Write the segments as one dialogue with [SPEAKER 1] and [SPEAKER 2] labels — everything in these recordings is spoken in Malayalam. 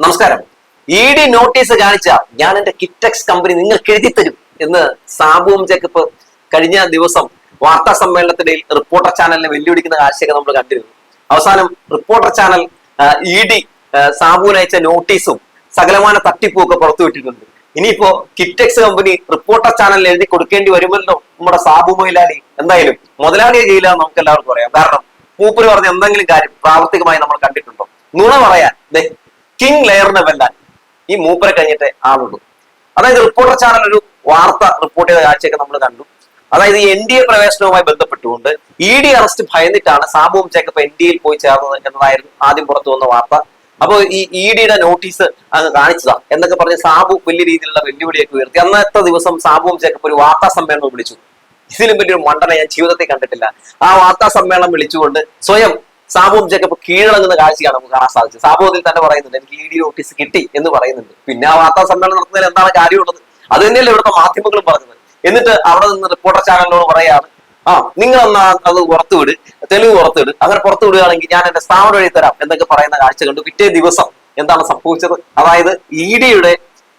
[SPEAKER 1] നമസ്കാരം. ഇ ഡി നോട്ടീസ് കാണിച്ച ഞാൻ എന്റെ കിറ്റക്സ് കമ്പനി നിങ്ങൾക്ക് എഴുതി തരും എന്ന് സാബുവും ജേക്കബ് കഴിഞ്ഞ ദിവസം വാർത്താ സമ്മേളനത്തിനിടയിൽ റിപ്പോർട്ടർ ചാനലിനെ വെല്ലുവിളിക്കുന്ന കാഴ്ചയൊക്കെ നമ്മൾ കണ്ടിരുന്നു. അവസാനം റിപ്പോർട്ടർ ചാനൽ ഇ ഡി സാബുവിന് അയച്ച നോട്ടീസും സകലമാന തട്ടിപ്പും ഒക്കെ പുറത്തുവിട്ടിട്ടുണ്ട് ഇനിയിപ്പോ കിറ്റക്സ് കമ്പനി റിപ്പോർട്ടർ ചാനലിൽ എഴുതി കൊടുക്കേണ്ടി വരുമല്ലോ നമ്മുടെ സാബു മൊയിലാലി എന്തായാലും മുതലാളിയെ ചെയ്യില്ല നമുക്ക് എല്ലാവർക്കും അറിയാം. കാരണം മൂപ്പര് പറഞ്ഞ എന്തെങ്കിലും കാര്യം പ്രാവർത്തികമായി നമ്മൾ കണ്ടിട്ടുണ്ടോ? നുണ പറയാൻ കിങ് ലെയറിനെ വെല്ലാൻ ഈ മൂപ്പരെ കഴിഞ്ഞിട്ട് ആളുള്ളൂ. അതായത് റിപ്പോർട്ടർ ചാനൽ ഒരു വാർത്ത റിപ്പോർട്ട് ചെയ്ത കാഴ്ചയൊക്കെ നമ്മൾ കണ്ടു. അതായത് എൻ ഡി എ പ്രവേശനവുമായി ബന്ധപ്പെട്ടുകൊണ്ട് ഇ ഡി അറസ്റ്റ് ഭയന്നിട്ടാണ് സാബുവും ചേക്കപ്പ് എൻ ഡി എയിൽ പോയി ചേർന്നത് എന്നതായിരുന്നു ആദ്യം പുറത്തു വന്ന വാർത്ത. അപ്പോൾ ഈ ഇ ഡിയുടെ നോട്ടീസ് അങ്ങ് കാണിച്ചതാ എന്നൊക്കെ പറഞ്ഞ് സാബു വലിയ രീതിയിലുള്ള വെല്ലുവിളിയൊക്കെ ഉയർത്തി. അന്നത്തെ ദിവസം സാബുവും ചേക്കപ്പ് ഒരു വാർത്താ സമ്മേളനം വിളിച്ചു. ഇതിലും വലിയൊരു മണ്ടനെ ഞാൻ ജീവിതത്തിൽ കണ്ടിട്ടില്ല. ആ വാർത്താ സമ്മേളനം വിളിച്ചുകൊണ്ട് സ്വയം സാബുവും ജേക്കബ് കീഴടങ്ങുന്ന കാഴ്ചയാണ് നമുക്ക് കാണാൻ സാധിച്ചത്. സാബു അതിൽ തന്നെ പറയുന്നുണ്ട് എനിക്ക് ഇ ഡി നോട്ടീസ് കിട്ടി എന്ന് പറയുന്നുണ്ട്. പിന്നെ ആ വാർത്താ സമ്മേളനം നടത്തുന്നതിൽ എന്താണ് കാര്യമുള്ളത്? അത് തന്നെയല്ലേ ഇവിടുത്തെ മാധ്യമങ്ങളും പറഞ്ഞത്. എന്നിട്ട് അവിടെ നിന്ന് റിപ്പോർട്ടർ ചാനലിനോട് പറയാണ് ആ നിങ്ങൾ എന്നാ അത് പുറത്തുവിട് തെളിവ് പുറത്തുവിട് അങ്ങനെ പുറത്തു വിടുകയാണെങ്കിൽ ഞാൻ എന്റെ സ്ഥാപനം വഴി തരാം എന്നൊക്കെ പറയുന്ന കാഴ്ച കണ്ടു. പിറ്റേ ദിവസം എന്താണ് സംഭവിച്ചത്? അതായത് ഇ ഡിയുടെ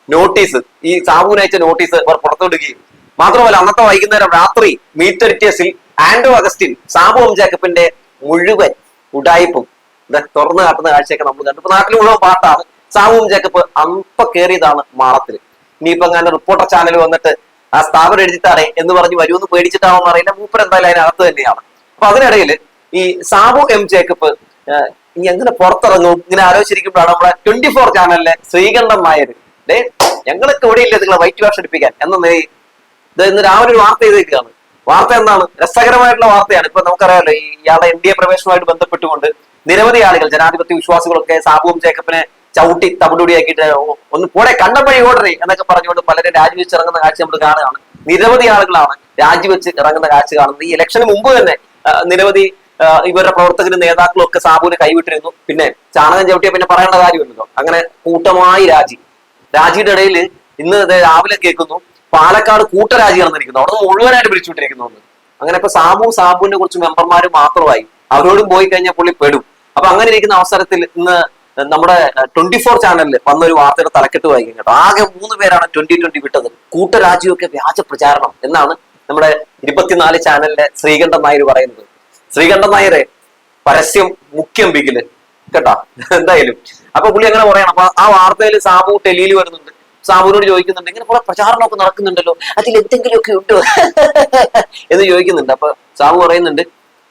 [SPEAKER 1] നോട്ടീസ് ഈ സാബുവിനയച്ച നോട്ടീസ് അവർ പുറത്തുവിടുകയും മാത്രമല്ല അന്നത്തെ വൈകുന്നേരം രാത്രി മീറ്റർ കേസിൽ ആൻഡ്രോ അഗസ്റ്റിൻ സാബു എം ജേക്കബിന്റെ മുഴുവൻ ഉടായിപ്പും ഇതൊക്കെ തുറന്നു കാട്ടുന്ന കാഴ്ചയൊക്കെ നമ്മൾ കണ്ടു ഇപ്പൊ നാട്ടിൽ മുഴുവൻ പാട്ടാണ്. സാബുവും ജേക്കബ് അമ്പ കയറിയതാണ് മാളത്തിൽ. ഇനിയിപ്പോ അങ്ങനെ റിപ്പോർട്ടർ ചാനൽ വന്നിട്ട് ആ സ്ഥാപനം എഴുതിത്താറേ എന്ന് പറഞ്ഞ് വരുമെന്ന് പേടിച്ചിട്ടാണോ എന്ന് അറിയില്ല മൂപ്പർ എന്തായാലും അതിനകത്ത് തന്നെയാണ്. അപ്പൊ അതിനിടയിൽ ഈ സാബു എം ജേക്കപ്പ് ഇനി എങ്ങനെ പുറത്തിറങ്ങും? ഇങ്ങനെ ആലോചിച്ചിരിക്കുമ്പോഴാണ് നമ്മുടെ ട്വന്റി ഫോർ ചാനലിലെ ശ്രീകണ്ഠൻ നായർ. ഡേ ഞങ്ങളൊക്കെ ഇവിടെ ഇല്ലേ നിങ്ങളെ വൈറ്റ് വാഷ് എടുപ്പിക്കാൻ എന്ന ഇന്ന് രാവിലെ ഒരു വാർത്ത ചെയ്തേക്കാണ് വാർത്ത എന്താണ്? രസകരമായിട്ടുള്ള വാർത്തയാണ്. ഇപ്പൊ നമുക്കറിയാലോ ഈ ഇയാളുടെ എൻ ഡി എ പ്രവേശനവുമായിട്ട് ബന്ധപ്പെട്ടുകൊണ്ട് നിരവധി ആളുകൾ ജനാധിപത്യ വിശ്വാസികളൊക്കെ സാബുവും ജേക്കബിനെ ചവിട്ടി തവിടുടിയാക്കിയിട്ട് ഒന്ന് പോടെ കണ്ടപ്പഴി ഓടറി എന്നൊക്കെ പറഞ്ഞുകൊണ്ട് പലരും രാജിവെച്ച് ഇറങ്ങുന്ന കാഴ്ച നമ്മൾ കാണുകയാണ്. നിരവധി ആളുകളാണ് രാജിവെച്ച് ഇറങ്ങുന്ന കാഴ്ച കാണുന്നത്. ഈ ഇലക്ഷന് മുമ്പ് തന്നെ നിരവധി ഇവരുടെ പ്രവർത്തകരും നേതാക്കളും ഒക്കെ സാബുവിനെ കൈവിട്ടിരുന്നു. പിന്നെ ചാണകം ചവിട്ടിയ പിന്നെ പറയേണ്ട കാര്യമില്ലല്ലോ. അങ്ങനെ കൂട്ടമായി രാജി. രാജിയുടെ ഇടയിൽ ഇന്ന് രാവിലെ കേൾക്കുന്നു പാലക്കാട് കൂട്ടരാജി നടന്നിരിക്കുന്നു. അവിടെ മുഴുവനായിട്ട് പിരിച്ചുവിട്ടിരിക്കുന്നു അങ്ങനെ ഇപ്പൊ സാബു സാബുവിനെ കുറച്ച് മെമ്പർമാര് മാത്രമായി. അവരോടും പോയി കഴിഞ്ഞാൽ പുള്ളി പെടും. അപ്പൊ അങ്ങനെ ഇരിക്കുന്ന അവസരത്തിൽ ഇന്ന് നമ്മുടെ ട്വന്റി ഫോർ ചാനലിൽ വന്നൊരു വാർത്തയുടെ തലക്കെട്ട് വായിക്കും കേട്ടോ. ആകെ മൂന്ന് പേരാണ് ട്വന്റി ട്വന്റി വിട്ടത്. കൂട്ടരാജിയൊക്കെ വ്യാജ പ്രചാരണം എന്നാണ് നമ്മുടെ ഇരുപത്തിനാല് ചാനലിലെ ശ്രീകണ്ഠൻ നായർ പറയുന്നത്. ശ്രീകണ്ഠൻ നായരെ പരസ്യം മുഖ്യം ബിഗിൽ. കേട്ടോ? എന്തായാലും. അപ്പൊ പുള്ളി അങ്ങനെ പറയണം. അപ്പൊ ആ വാർത്തയിൽ സാബു ടെലിയിൽ വരുന്നുണ്ട്. സാബുവിനോട് ചോദിക്കുന്നുണ്ട്. ഇങ്ങനെ കുറെ പ്രചാരണമൊക്കെ നടക്കുന്നുണ്ടല്ലോ. അതിൽ എന്തെങ്കിലുമൊക്കെ ഉണ്ടോ? എന്ന് ചോദിക്കുന്നുണ്ട്. അപ്പൊ സാബു പറയുന്നുണ്ട്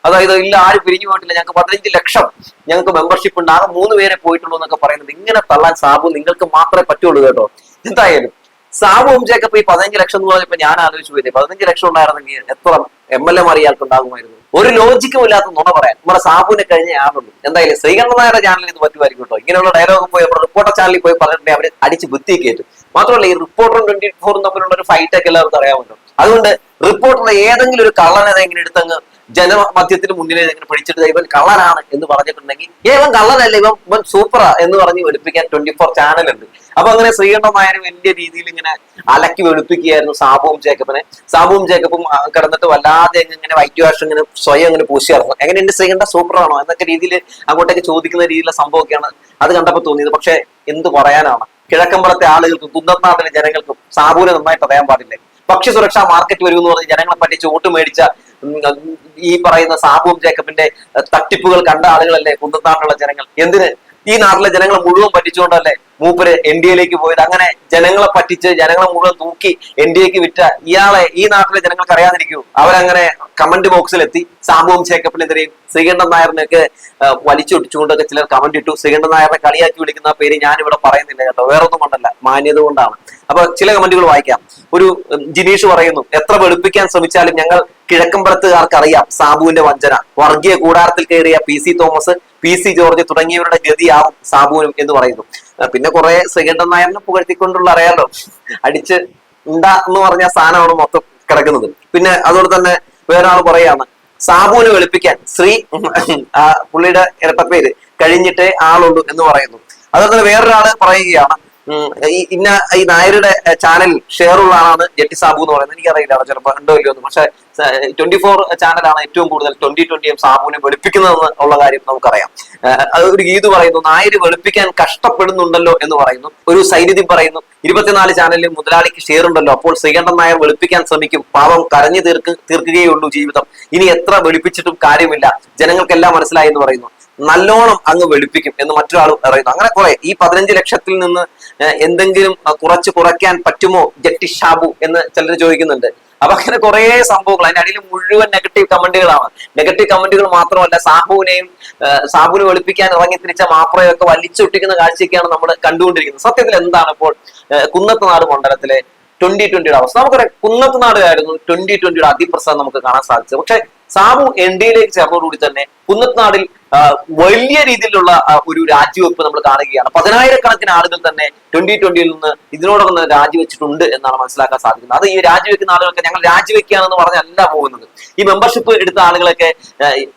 [SPEAKER 1] അതായത് ഇല്ല ആരും പിരിഞ്ഞു പോയിട്ടില്ല. ഞങ്ങൾക്ക് പതിനഞ്ച് ലക്ഷം ഞങ്ങൾക്ക് മെമ്പർഷിപ്പ് ഉണ്ട്. ആകെ മൂന്ന് പേരെ പോയിട്ടുള്ളൂ എന്നൊക്കെ പറയുന്നുണ്ട്. ഇങ്ങനെ തള്ളാൻ സാബു നിങ്ങൾക്ക് മാത്രമേ പറ്റുള്ളൂ കേട്ടോ. എന്തായാലും സാബു ജേക്കപ്പ് ഈ പതിനഞ്ച് ലക്ഷം എന്ന് പറഞ്ഞപ്പോ ഞാൻ ആലോചിച്ചു പോയില്ലേ പതിനഞ്ച് ലക്ഷം ഉണ്ടായിരുന്നെങ്കിൽ എത്ര എം എൽ എമാർ ഇയാൾക്ക് ഉണ്ടാകുമായിരുന്നു. ഒരു ലോജിക്കും ഇല്ലാത്ത നുണ പറയാൻ. നമ്മുടെ സാബുവിനെ കഴിഞ്ഞ ആളുണ്ട് എന്തായാലും ശ്രീകണ്ഠനായ ചാനലിൽ ഇത് പറ്റുമായിരിക്കും കേട്ടോ. ഇങ്ങനെയുള്ള ഡയലോഗ് പോയി റിപ്പോർട്ടർ ചാനലിൽ പോയി പറഞ്ഞിട്ടുണ്ടെങ്കിൽ അവരെ അടിച്ച് ബുദ്ധി കയറ്റും. മാത്രമല്ല ഈ റിപ്പോർട്ടറും ട്വന്റി ഫോറും തമ്മിലുള്ള ഒരു ഫൈറ്റ് ഒക്കെ എല്ലാവർക്കും അറിയാമല്ലോ. അതുകൊണ്ട് റിപ്പോർട്ടറിന്റെ ഏതെങ്കിലും ഒരു കള്ളനെ എങ്ങനെ എടുത്തങ്ങ് ജനമധ്യത്തിന് മുന്നിൽ എങ്ങനെ പിടിച്ചിട്ട് ഇവൻ കള്ളനാണ് എന്ന് പറഞ്ഞിട്ടുണ്ടെങ്കിൽ ഏവൻ കള്ളനല്ല ഇവൻ ഇവൻ സൂപ്പറാ എന്ന് പറഞ്ഞ് വെളുപ്പിക്കാൻ ട്വന്റി ഫോർ ചാനലുണ്ട് അപ്പൊ അങ്ങനെ ശ്രീകണ്ഠ നായർ വലിയ രീതിയിൽ ഇങ്ങനെ അലക്കി വെളുപ്പിക്കുകയായിരുന്നു സാബുവും ജേക്കബിനെ. സാബുവും ജേക്കബും കിടന്നിട്ട് വല്ലാതെ ഇങ്ങനെ വൈറ്റ് വാഷ് ഇങ്ങനെ സ്വയം ഇങ്ങനെ പൂശി ഇറങ്ങും. എങ്ങനെ എന്റെ ശ്രീകണ്ഠ സൂപ്പറാണോ എന്നൊക്കെ രീതിയിൽ അങ്ങോട്ടേക്ക് ചോദിക്കുന്ന രീതിയിലുള്ള സംഭവമൊക്കെയാണ് അത് കണ്ടപ്പോൾ തോന്നിയത്. പക്ഷെ എന്ത് പറയാനാണ്? കിഴക്കമ്പലത്തെ ആളുകൾക്കും കുന്നത്താത്തിലെ ജനങ്ങൾക്കും സാബുവിനെ നന്നായിട്ട് അറിയാൻ പാടില്ലേ? ഭക്ഷ്യ സുരക്ഷാ മാർക്കറ്റ് വരും എന്ന് പറഞ്ഞ് ജനങ്ങളെ പറ്റിച്ച് വോട്ട് മേടിച്ച ഈ പറയുന്ന സാബുവും ജേക്കബിന്റെ തട്ടിപ്പുകൾ കണ്ട ആളുകളല്ലേ കുന്നത്താണ്ടുള്ള ജനങ്ങൾ? എന്തിന്? ഈ നാട്ടിലെ ജനങ്ങളെ മുഴുവൻ പറ്റിച്ചുകൊണ്ടല്ലേ മൂപ്പര് എൻ ഡി എയിലേക്ക് പോയത്? അങ്ങനെ ജനങ്ങളെ പറ്റിച്ച് ജനങ്ങളെ മുഴുവൻ തൂക്കി എൻ ഡി എക്ക് വിറ്റ ഇയാളെ ഈ നാട്ടിലെ ജനങ്ങൾക്ക് അറിയാതിരിക്കൂ. അവരങ്ങനെ കമന്റ് ബോക്സിൽ എത്തി ചേക്കപ്പിനെതിരെയും ശ്രീകണ്ഠൻ നായറിനെയൊക്കെ വലിച്ചൊട്ടിച്ചുകൊണ്ടൊക്കെ ചിലർ കമന്റ് ഇട്ടു. ശ്രീകണ്ഠൻ നായറിനെ കളിയാക്കി വിളിക്കുന്ന പേര് പേര് ഞാനിവിടെ പറയുന്നില്ല കേട്ടോ. വേറൊന്നും കൊണ്ടല്ല. മാന്യത കൊണ്ടാണ്. അപ്പൊ ചില കമന്റുകൾ വായിക്കാം. ഒരു ജിനീഷ് പറയുന്നു എത്ര വെളുപ്പിക്കാൻ ശ്രമിച്ചാലും ഞങ്ങൾ കിഴക്കമ്പലത്തുകാർക്ക് അറിയാം സാബുവിന്റെ വഞ്ചന. വർഗീയ കൂടാരത്തിൽ കയറിയ P C Thomas P C George തുടങ്ങിയവരുടെ ഗതിയാവും സാബുവിനും എന്ന് പറയുന്നു. പിന്നെ കുറെ ശ്രീകണ്ഠൻ നായറിനെ പുകഴ്ത്തിക്കൊണ്ടുള്ള അറിയാലോ. അടിച്ച് ഉണ്ടാ എന്ന് പറഞ്ഞ സാധനമാണ് മൊത്തം കിടക്കുന്നത്. പിന്നെ അതുപോലെ തന്നെ വേറൊരാൾ പറയാണ് സാബുവിനെ വെളുപ്പിക്കാൻ ശ്രീ പുള്ളിയുടെ ഇരട്ടപ്പേര് കഴിഞ്ഞിട്ടേ ആളുള്ളൂ എന്ന് പറയുന്നു. അതുപോലെ തന്നെ വേറൊരാൾ പറയുകയാണ് ഈ ഇന്ന ഈ നായരുടെ ചാനൽ ഷെയർ ഉള്ള ആളാണ് ജെട്ടി സാബു എന്ന് പറയുന്നത്. എനിക്കറിയില്ല ചിലപ്പോൾ ഉണ്ടോ ഇല്ലയോ എന്ന്. പക്ഷെ ട്വന്റി ഫോർ ചാനലാണ് ഏറ്റവും കൂടുതൽ ട്വന്റി ട്വന്റിയും സാബുവിനെ വെളുപ്പിക്കുന്നതെന്ന് ഉള്ള കാര്യം നമുക്കറിയാം. അത് ഒരു ഗീത് പറയുന്നു നായർ വെളുപ്പിക്കാൻ കഷ്ടപ്പെടുന്നുണ്ടല്ലോ എന്ന് പറയുന്നു. ഒരു സൈനിധ്യം പറയുന്നു ഇരുപത്തിനാല് ചാനലിൽ മുതലാളിക്ക് ഷെയർ ഉണ്ടല്ലോ. അപ്പോൾ ശ്രീകണ്ഠൻ നായർ വെളുപ്പിക്കാൻ ശ്രമിക്കും. പാവം കരഞ്ഞു തീർക്ക് തീർക്കുകയുള്ളൂ ജീവിതം. ഇനി എത്ര വെളുപ്പിച്ചിട്ടും കാര്യമില്ല. ജനങ്ങൾക്കെല്ലാം മനസ്സിലായി എന്ന് പറയുന്നു. നല്ലോണം അങ്ങ് വെളുപ്പിക്കും എന്ന് മറ്റൊരാൾ പറയുന്നു. അങ്ങനെ കുറെ ഈ പതിനഞ്ച് ലക്ഷത്തിൽ നിന്ന് എന്തെങ്കിലും കുറച്ച് കുറയ്ക്കാൻ പറ്റുമോ? ജട്ടി ഷാബു എന്ന് ചിലർ ചോദിക്കുന്നുണ്ട്. അപ്പൊ അങ്ങനെ കുറെ സംഭവങ്ങൾ അതിന്റെ അടിയിൽ മുഴുവൻ നെഗറ്റീവ് കമന്റുകളാണ്. നെഗറ്റീവ് കമന്റുകൾ മാത്രമല്ല സാബുവിനെയും സാബുവിനെ വെളുപ്പിക്കാൻ ഇറങ്ങി തിരിച്ച മാപ്രയൊക്കെ വലിച്ചൊട്ടിക്കുന്ന കാഴ്ചയൊക്കെയാണ് നമ്മൾ കണ്ടുകൊണ്ടിരിക്കുന്നത്. സത്യത്തിൽ എന്താണ് ഇപ്പോൾ കുന്നത്ത് കുന്നത്തുനാട് മണ്ഡലത്തിലെ ട്വന്റി ട്വന്റിയുടെ അവസ്ഥ? നമുക്കറിയാം കുന്നത്തുനാടായിരുന്നു ട്വന്റി ട്വന്റിയുടെ അതിപ്രസാദം നമുക്ക് കാണാൻ സാധിച്ചത്. പക്ഷെ സാബു എൻ ഡിയിലേക്ക് ചേർന്നതോടുകൂടി തന്നെ കുന്നത്നാടിൽ വലിയ രീതിയിലുള്ള ഒരു രാജിവെപ്പ് നമ്മൾ കാണുകയാണ്. പതിനായിരക്കണക്കിന് ആളുകൾ തന്നെ ട്വന്റി ട്വന്റിയിൽ നിന്ന് ഇതിനോടൊപ്പം തന്നെ രാജിവെച്ചിട്ടുണ്ട് എന്നാണ് മനസ്സിലാക്കാൻ സാധിക്കുന്നത്. അത് ഈ രാജിവെക്കുന്ന ആളുകളൊക്കെ ഞങ്ങൾ രാജിവെക്കുകയാണെന്ന് പറഞ്ഞല്ല പോകുന്നത്. ഈ മെമ്പർഷിപ്പ് എടുത്ത ആളുകളൊക്കെ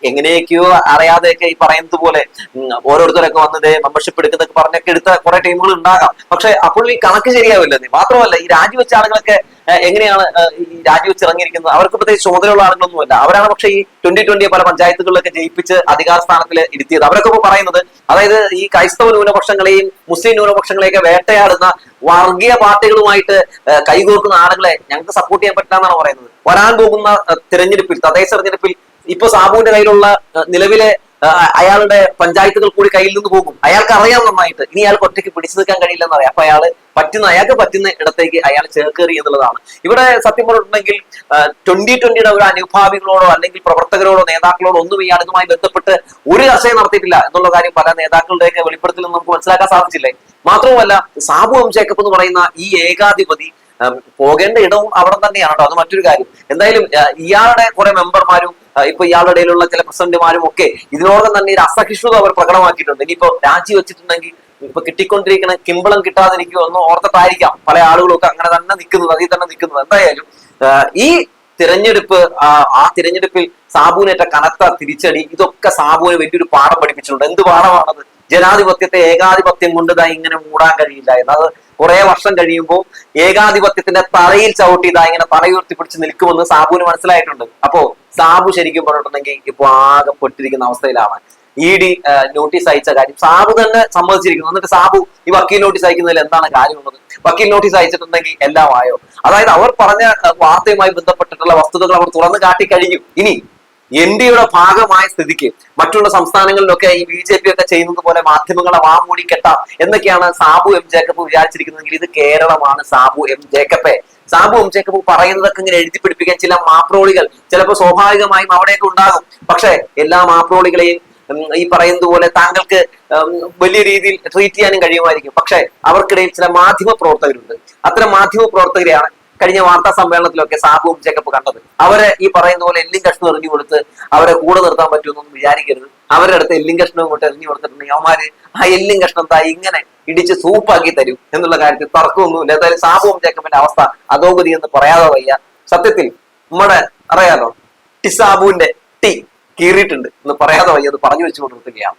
[SPEAKER 1] എങ്ങനെയൊക്കെയോ അറിയാതെയൊക്കെ ഈ പറയുന്നത് പോലെ ഓരോരുത്തരൊക്കെ വന്നത് മെമ്പർഷിപ്പ് എടുക്കുന്നൊക്കെ പറഞ്ഞൊക്കെ എടുത്ത കുറെ ടീമുകൾ ഉണ്ടാകാം. പക്ഷെ അപ്പോൾ ഈ കണക്ക് ശരിയാവില്ല. മാത്രമല്ല ഈ രാജിവെച്ച ആളുകളൊക്കെ എങ്ങനെയാണ് ഈ രാജിവെച്ച് ഇറങ്ങിയിരിക്കുന്നത് അവർക്ക് പ്രത്യേകിച്ച് ചുമതലയുള്ള ആളുകളൊന്നുമല്ല. അവരാണ് പക്ഷെ ഈ ട്വന്റി ട്വന്റി പല പഞ്ചായത്തുകളിലൊക്കെ ജയിപ്പിച്ച് അധികാര സ്ഥാനത്തിൽ ഇരുത്തിയത്. അവരൊക്കെ ഇപ്പൊ പറയുന്നത് അതായത് ഈ ക്രൈസ്തവ ന്യൂനപക്ഷങ്ങളെയും മുസ്ലിം ന്യൂനപക്ഷങ്ങളെയൊക്കെ വേട്ടയാടുന്ന വർഗീയ പാർട്ടികളുമായിട്ട് കൈകോർക്കുന്ന ആളുകളെ ഞങ്ങൾക്ക് സപ്പോർട്ട് ചെയ്യാൻ പറ്റില്ല എന്നാണ് പറയുന്നത്. വരാൻ പോകുന്ന തിരഞ്ഞെടുപ്പിൽ തദ്ദേശ തെരഞ്ഞെടുപ്പിൽ ഇപ്പൊ സാബുവിന്റെ കയ്യിലുള്ള നിലവിലെ അയാളുടെ പഞ്ചായത്തുകൾ കൂടി കയ്യിൽ നിന്ന് പോകും. അയാൾക്ക് അറിയാം നന്നായിട്ട്. ഇനി അയാൾക്ക് ഒറ്റയ്ക്ക് പിടിച്ചു നിൽക്കാൻ കഴിയില്ലെന്ന് അറിയാം. അപ്പൊ അയാൾ പറ്റുന്ന അയാൾക്ക് പറ്റുന്ന ഇടത്തേക്ക് അയാൾ ചേർക്കേറി എന്നുള്ളതാണ്. ഇവിടെ സത്യം പറഞ്ഞിട്ടുണ്ടെങ്കിൽ ട്വന്റി ട്വന്റിയുടെ ഒരു അനുഭാവികളോടോ അല്ലെങ്കിൽ പ്രവർത്തകരോടോ നേതാക്കളോടോ ഒന്നും ഇയാൾ ഇതുമായി ബന്ധപ്പെട്ട് ഒരു ചർച്ചയും നടത്തിയിട്ടില്ല എന്നുള്ള കാര്യം പല നേതാക്കളുടെയൊക്കെ വെളിപ്പെടുത്തൽ നമുക്ക് മനസ്സിലാക്കാൻ സാധിച്ചില്ലേ? മാത്രവുമല്ല സാബു എം ജേക്കബ് എന്ന് പറയുന്ന ഈ ഏകാധിപതി പോകേണ്ട ഇടവും അവിടെ തന്നെയാണ് കേട്ടോ. അത് മറ്റൊരു കാര്യം. എന്തായാലും ഇയാളുടെ കുറെ മെമ്പർമാരും ഇപ്പൊ ഇയാളുടെ ഇടയിലുള്ള ചില പ്രസിഡന്റുമാരും ഒക്കെ ഇതിനോടൊപ്പം തന്നെ ഒരു അസഹിഷ്ണുത അവർ പ്രകടമാക്കിയിട്ടുണ്ട്. ഇനിയിപ്പോ രാജി വെച്ചിട്ടുണ്ടെങ്കിൽ ഇപ്പൊ കിട്ടിക്കൊണ്ടിരിക്കുന്ന കിമ്പളം കിട്ടാതിരിക്കുമോ എന്ന് ഓർത്തിട്ടായിരിക്കാം പല ആളുകളും ഒക്കെ അങ്ങനെ തന്നെ നിൽക്കുന്നത് അതിൽ തന്നെ നിൽക്കുന്നത്. എന്തായാലും ഈ തിരഞ്ഞെടുപ്പ് ആ, തിരഞ്ഞെടുപ്പിൽ സാബുവിനേറ്റ കനത്ത തിരിച്ചടി ഇതൊക്കെ സാബുവിന് വലിയൊരു പാഠം പഠിപ്പിച്ചിട്ടുണ്ട്. എന്ത് പാഠമാണത്? ജനാധിപത്യത്തെ ഏകാധിപത്യം കൊണ്ട് ഇങ്ങനെ മൂടാൻ കഴിയില്ല എന്നത് കുറെ വർഷം കഴിയുമ്പോൾ ഏകാധിപത്യത്തിന്റെ തറയിൽ ചവിട്ടി ഇതാ ഇങ്ങനെ തറയുർത്തി പിടിച്ച് നിൽക്കുമെന്ന് സാബുവിന് മനസ്സിലായിട്ടുണ്ട്. അപ്പോ സാബു ശരിക്കും പറഞ്ഞിട്ടുണ്ടെങ്കിൽ ഇപ്പൊ ആകെ പെട്ടിരിക്കുന്ന അവസ്ഥയിലാണ്. ഇ ഡി നോട്ടീസ് അയച്ച കാര്യം സാബു തന്നെ സമ്മതിച്ചിരിക്കുന്നു. എന്നിട്ട് സാബു ഈ വക്കീൽ നോട്ടീസ് അയക്കുന്നതിൽ എന്താണ് കാര്യമുള്ളത്? വക്കീൽ നോട്ടീസ് അയച്ചിട്ടുണ്ടെങ്കിൽ എല്ലാം ആയോ? അതായത് അവർ പറഞ്ഞ വാർത്തയുമായി ബന്ധപ്പെട്ടിട്ടുള്ള വസ്തുതകൾ അവർ തുറന്നു കാട്ടി കഴിഞ്ഞു ഇനി എൻ ഡിയുടെ ഭാഗമായ സ്ഥിതിക്ക് മറ്റുള്ള സംസ്ഥാനങ്ങളിലൊക്കെ ഈ ബി ജെ പി ഒക്കെ ചെയ്യുന്നത് പോലെ മാധ്യമങ്ങളെ വാമൂടി കെട്ടാം എന്നൊക്കെയാണ് സാബു എം ജേക്കബ് വിചാരിച്ചിരിക്കുന്നതെങ്കിൽ ഇത് കേരളമാണ് സാബു എം ജേക്കബെ. സാബു എം ജേക്കബ് പറയുന്നതൊക്കെ ഇങ്ങനെ എഴുതി പിടിപ്പിക്കാൻ ചില മാപ്രോളികൾ ചിലപ്പോൾ സ്വാഭാവികമായും അവിടെയൊക്കെ ഉണ്ടാകും. പക്ഷേ എല്ലാ മാപ്രോളികളെയും ഈ പറയുന്നത് പോലെ താങ്കൾക്ക് വലിയ രീതിയിൽ ട്രീറ്റ് ചെയ്യാനും കഴിയുമായിരിക്കും. പക്ഷേ അവർക്കിടയിൽ ചില മാധ്യമ പ്രവർത്തകരുണ്ട്. അത്തരം മാധ്യമ പ്രവർത്തകരെയാണ് കഴിഞ്ഞ വാർത്താ സമ്മേളനത്തിലൊക്കെ സാബുവും ചെക്കപ്പ് കണ്ടത്. അവരെ ഈ പറയുന്ന പോലെ എല്ലും കഷ്ണം എറിഞ്ഞു കൊടുത്ത് അവരെ കൂടെ നിർത്താൻ പറ്റുമെന്നൊന്നും വിചാരിക്കരുത്. അവരുടെ അടുത്ത് എല്ലും കഷ്ണവും കൊണ്ട് എറിഞ്ഞു കൊടുത്തിട്ടുണ്ടെങ്കിൽ അവന്മാര് ആ എല്ലും കഷ്ണം താ ഇങ്ങനെ ഇടിച്ച് സൂപ്പാക്കി തരും എന്നുള്ള കാര്യത്തിൽ തർക്കമൊന്നുമില്ല. എന്തായാലും സാബുവും ചെക്കപ്പിന്റെ അവസ്ഥ അധോഗതി എന്ന് പറയാതെ വയ്യ. സത്യത്തിൽ നമ്മുടെ അറിയാലോ ടി സാബുവിന്റെ ടി കീറിയിട്ടുണ്ട് എന്ന് പറയാതെ വയ്യ. അത് പറഞ്ഞു വെച്ചുകൊണ്ട് നിർത്തുകയാണ്